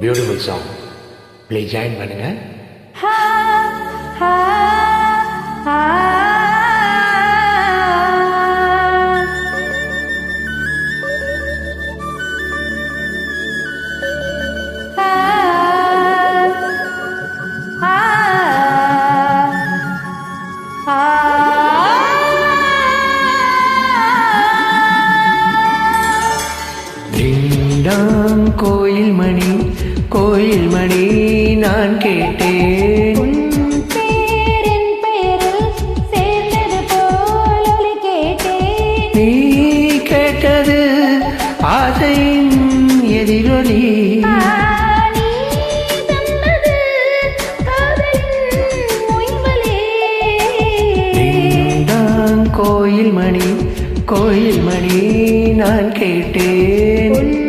Beautiful song please join பண்ணுங்க கோயில் மணி கோயில் மணி நான் கேட்டேன். நீ கேட்டது ஆசையின் எதிரொலி. கோயில் மணி கோயில் மணி நான் கேட்டேன்.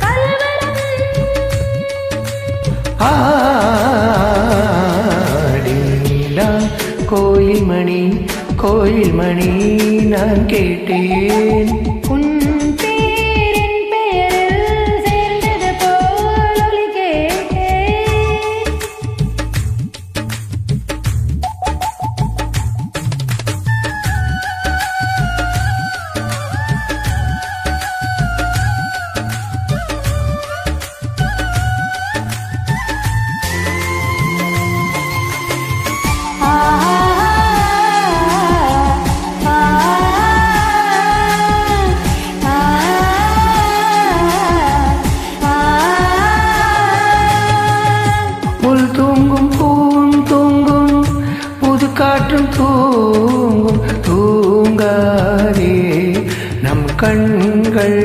கலவரம் ஆடிண்டா கோயில் மணி கோயில் மணி நான் கேட்டேன். காற்றும் தூங்கும் தூங்காதே. நம் கண்கள்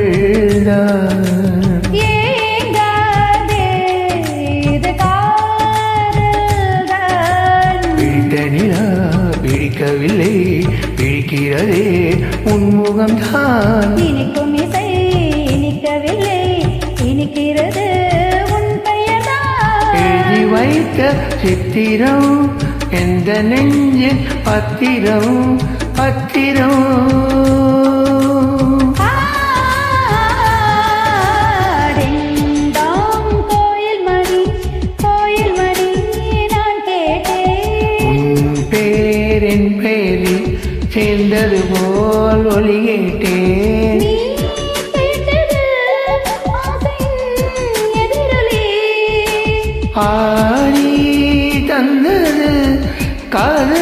பிடிக்கவில்லை பிடிக்கிறதே உன்முகம்தான். இனிக்கும் இசை இனிக்கவில்லை இனிக்கிறது உன் பெயர்தான். எழுதி வைத்த சித்திரம் எந்த நெஞ்சில் பத்திரம் பத்திரம்? பேரில் சேர்ந்தது போல் ஒலி கேட்டேன். காதலி